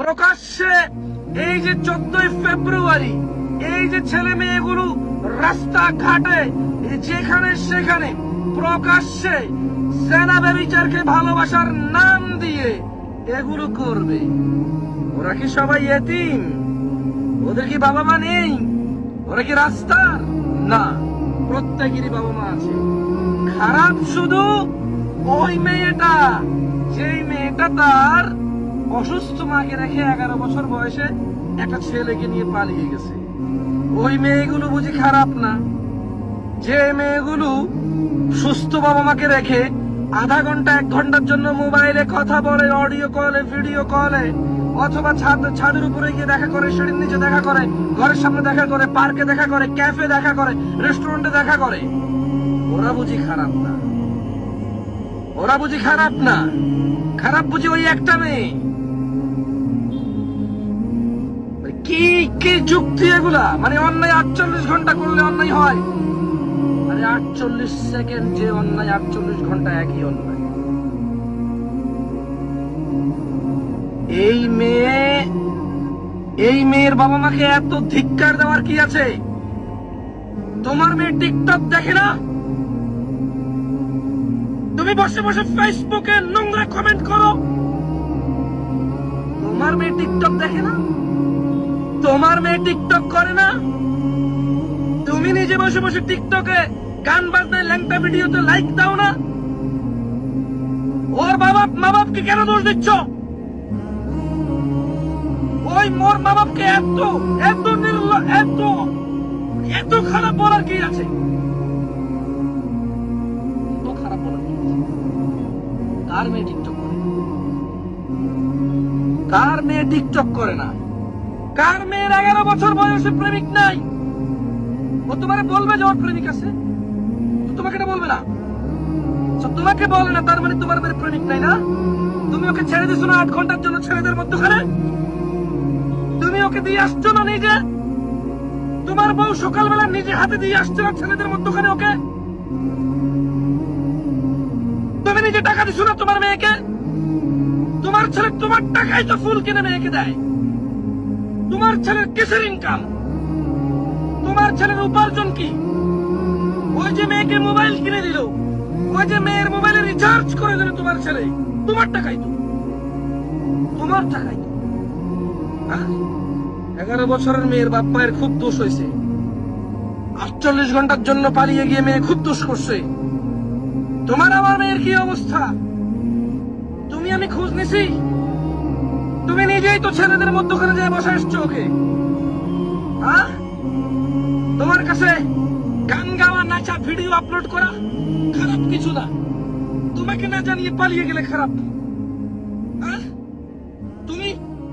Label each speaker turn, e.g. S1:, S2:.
S1: প্রকাশ্যে এই যে চোদ্দই ফেব্রুয়ারি, এই যে ছেলে মেয়েগুলো রাস্তাঘাটে যেখানে সেখানে প্রকাশ্যে সেনা ব্যবিচারকে ভালোবাসার নাম দিয়ে এগুলো করবে। ওরা কি সবাই এতিম? ওদের কি বাবা মা নেই? ওরা কি রাস্তা? না, প্রত্যেকেরই বাবা মা আছে। খারাপ শুধু ওই মেয়েটা, যেই মেয়েটা তার অসুস্থ মাকে রেখে এগারো বছর বয়সে একটা ছেলেকে নিয়ে পালিয়ে গেছে। ওই মেয়েগুলো বুঝি খারাপ না? যে মেয়েগুলো সুস্থ বাবা মাকে রেখে আধা ঘণ্টা, এক ঘণ্টার জন্য মোবাইলে কথা বলে, অডিও কলে, ভিডিও কলে, অথবা ছাদ, ছাদের উপরে গিয়ে দেখা করে, সিঁড়ির নিচে দেখা করে, ঘরের সামনে দেখা করে, পার্কে দেখা করে, ক্যাফে দেখা করে, রেস্টুরেন্টে দেখা করে। ওরা বুঝি খারাপ না? ওরা বুঝি খারাপ না? খারাপ বুঝি ওই একটা মেয়ে? কি কি যুক্তি এগুলা? মানে অন্যায় আটচল্লিশ ঘণ্টা করলে অন্যায় হয়। আরে আটচল্লিশ সেকেন্ড যে অন্যায়, আটচল্লিশ ঘণ্টা একই অন্যায়। এই মেয়ে, এই মেয়ের বাবা মাকে এত ধিক্কার দেওয়ার কি আছে? তোমার মেয়ে টিকটক দেখে না? তুমি বসে বসে ফেসবুকে নোংরা কমেন্ট করো। তোমার মেয়ে টিকটক দেখে না? তোমার মেয়ে টিকটক করে না? তুমি নিজে বসে বসে টিকটকে গান বাজনায় ল্যাংটা ভিডিওতে লাইক দাও না? ওর বাবা মা বাপকে কেন দোষ দিচ্ছ? ওই মোর মা বাপকে এত এত নির্ল এত এত খারাপ বলার কি আছে? কার মেয়ে টিকটক করে কার মেয়ে টিকটক করে না? কার মেয়ের এগারো বছর বয়সে প্রেমিক নাই? ও তোমাকে বলবে যে ওর প্রেমিক আছে? তোমাকে এটা বলবে না? তোমাকে বলে না, তার মানে তোমার মেয়ের প্রেমিক নাই না? তুমি ওকে ছেড়ে দিছো না আট ঘণ্টার জন্য ছেলেদের মধ্যখানে? তুমি ওকে দিয়ে আসছো না নিজে? তোমার বউ সকালবেলা নিজে হাতে দিয়ে আসছে না ছেলেদের মধ্যখানে ওকে? তুমি নিজে টাকা দিছো না তোমার মেয়েকে? তোমার ছেলে তোমার টাকাই তো ফুল কিনে মেয়েকে দেয়। তোমার ছেলের কিসের ইনকাম তোমার ছেলের উপার্জন কি? ওই যে মেয়েকে মোবাইল কিনে দিল, ওই যে মেয়ের মোবাইলে রিচার্জ করে দিল তোমার ছেলে, তোমার টাকাই তো। তোমার টাকাই তো। এগারো বছরের মেয়ের বাপ মায়ের খুব দোষ হয়েছে। আটচল্লিশ ঘণ্টার জন্য পালিয়ে গিয়ে মেয়ে খুব দোষ করছে। তোমার আমার মেয়ের কি অবস্থা? তুমি আমি খোঁজ নিছি? নিজেই তো ছেলেদের মধ্যখানে যায় বসে এসছো ওকে? তোমার কাছে গান গাওয়া, নাচা ভিডিও আপলোড করা খারাপ কিছু না। তোমাকে না জানিয়ে পালিয়ে গেলে খারাপ। হ্যাঁ